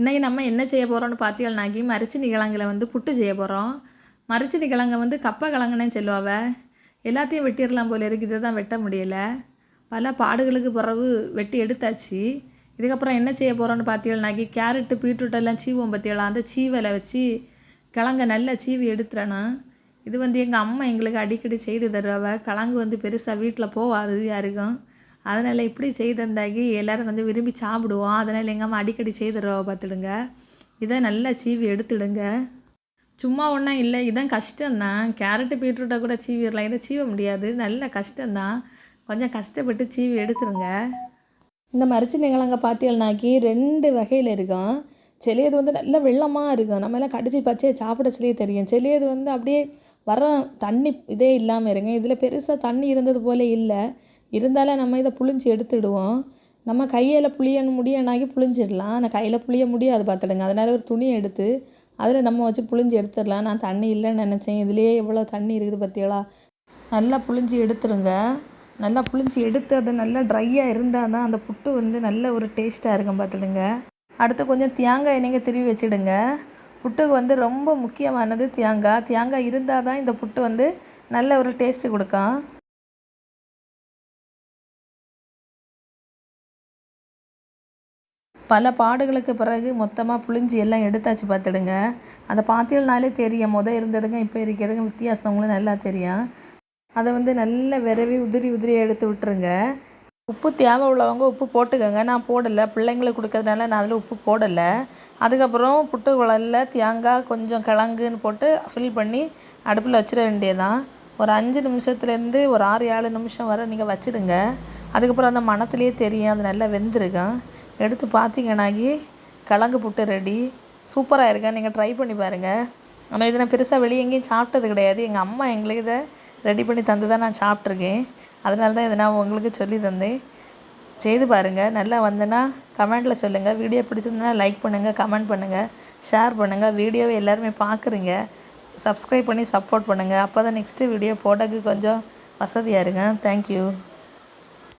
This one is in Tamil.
இன்றைக்கி நம்ம என்ன செய்ய போகிறோம்னு பார்த்தீங்கன்னாக்கி மரிச்சினி கிழங்குல வந்து புட்டு செய்ய போகிறோம் மரிச்சினி கிழங்க வந்து கப்பை கிழங்குன்னு சொல்லுவாவ. எல்லாத்தையும் வெட்டிடலாம் போல இருக்குது இதை தான் வெட்ட முடியலை. பல பாடுகளுக்கு பிறகு வெட்டி எடுத்தாச்சு. இதுக்கப்புறம் என்ன செய்ய போகிறோம்னு பார்த்தீங்கன்னாக்கி கேரட்டு பீட்ரூட்டெல்லாம் சீவோம் பார்த்தீங்களா அந்த சீவலை வச்சு கிழங்க நல்லா சீவி எடுத்துறணும் இது வந்து எங்கள் அம்மா எங்களுக்கு அடிக்கடி செய்து தருவாவ. கிழங்கு வந்து பெருசாக வீட்டில் போகாது யாருக்கும். அதனால் இப்படி செய்திருந்தாக்கி எல்லோரும் கொஞ்சம் விரும்பி சாப்பிடுவோம். அதனால் எங்கள் அம்மா அடிக்கடி செய்துடுறோம் பார்த்துடுங்க. இதை நல்லா சீவி எடுத்துடுங்க. சும்மா ஒன்றும் இல்லை. இதான் கஷ்டம்தான். கேரட்டு பீட்ரூட்டை கூட சீவிடலாம். இதை சீவ முடியாது. நல்ல கஷ்டம்தான். கொஞ்சம் கஷ்டப்பட்டு சீவி எடுத்துருங்க இந்த மரிச்சினி கிழங்க பார்த்தீங்கன்னாக்கி ரெண்டு வகையில் இருக்கும். செலியது வந்து நல்ல வெள்ளமாக இருக்கும். நம்ம எல்லாம் கடிச்சு பச்சையை சாப்பிட சொல்லியே தெரியும். செலியது வந்து அப்படியே வர தண்ணி இதே இல்லாமல் இருங்க. இதில் பெருசாக தண்ணி இருந்தது போல இல்லை. இருந்தாலும் நம்ம இதை புழிஞ்சு எடுத்துடுவோம். நம்ம கையில் புளிய முடியனாக்கி புழிஞ்சிடலாம். ஆனால் கையில் புளிய முடியாது பார்த்துடுங்க. அதனால் ஒரு துணியை எடுத்து அதில் நம்ம வச்சு புழிஞ்சு எடுத்துடலாம். நான் தண்ணி இல்லைன்னு நினச்சேன். இதுலேயே எவ்வளோ தண்ணி இருக்குது பார்த்தீங்களா நல்லா புழிஞ்சு எடுத்துருங்க நல்லா புழிஞ்சு எடுத்து அது நல்லா ட்ரையாக இருந்தால் தான் அந்த புட்டு வந்து நல்ல ஒரு டேஸ்ட்டாக இருக்கும் பார்த்துடுங்க. அடுத்து கொஞ்சம் தேங்காய் நீங்கள் திருவி வச்சுடுங்க. புட்டுக்கு வந்து ரொம்ப முக்கியமானது தேங்காய். தேங்காய் இருந்தால் தான் இந்த புட்டு வந்து நல்ல ஒரு டேஸ்ட்டு கொடுக்கும். பல பாடுகளுக்கு பிறகு மொத்தமாக புழிஞ்சு எல்லாம் எடுத்தாச்சு பார்த்துடுங்க. அந்த பாத்தியல்னாலே தெரியும். முத இருந்ததுங்க இப்போ இருக்கிறதுங்க வித்தியாசங்களும் நல்லா தெரியும். அதை வந்து நல்ல விரவி உதிரி உதிரி எடுத்து விட்டுருங்க. உப்பு தேவை உள்ளவங்க உப்பு போட்டுக்கோங்க. நான் போடலை. பிள்ளைங்களுக்கு கொடுக்கறதுனால நான் அதில் உப்பு போடலை. அதுக்கப்புறம் புட்டு குழல்ல தேங்காய் கொஞ்சம் கிழங்குன்னு போட்டு ஃபில் பண்ணி அடுப்பில் வச்சிட வேண்டியதான் ஒரு அஞ்சு நிமிஷத்துலேருந்து ஒரு ஆறு ஏழு நிமிஷம் வரை நீங்கள் வச்சுடுங்க. அதுக்கப்புறம் அந்த மணத்துலேயே தெரியும் அது நல்லா வெந்திருக்கும். எடுத்து பார்த்தீங்கன்னாக்கி கிழங்கு புட்டு ரெடி சூப்பராக இருக்கேன் நீங்கள் ட்ரை பண்ணி பாருங்கள் ஆனால் இதை நான் பெருசாக வெளியே எங்கேயும் சாப்பிட்டது கிடையாது. எங்கள் அம்மா எங்களுக்கு இதை ரெடி பண்ணி தந்து தான் நான் சாப்பிட்ருக்கேன் அதனால தான் இதை நான் உங்களுக்கு சொல்லி தந்தேன். செய்து பாருங்கள் நல்லா வந்தேன்னா கமெண்ட்டில் சொல்லுங்கள் வீடியோ பிடிச்சிருந்தனா லைக் பண்ணுங்கள் கமெண்ட் பண்ணுங்கள் ஷேர் பண்ணுங்கள் வீடியோவை எல்லாருமே பார்க்குறீங்க. சப்ஸ்கிரைப் பண்ணி சப்போர்ட் பண்ணுங்கள் அப்போ தான் நெக்ஸ்ட்டு வீடியோ போட்டதுக்கு கொஞ்சம் வசதியாக இருங்க. தேங்க்யூ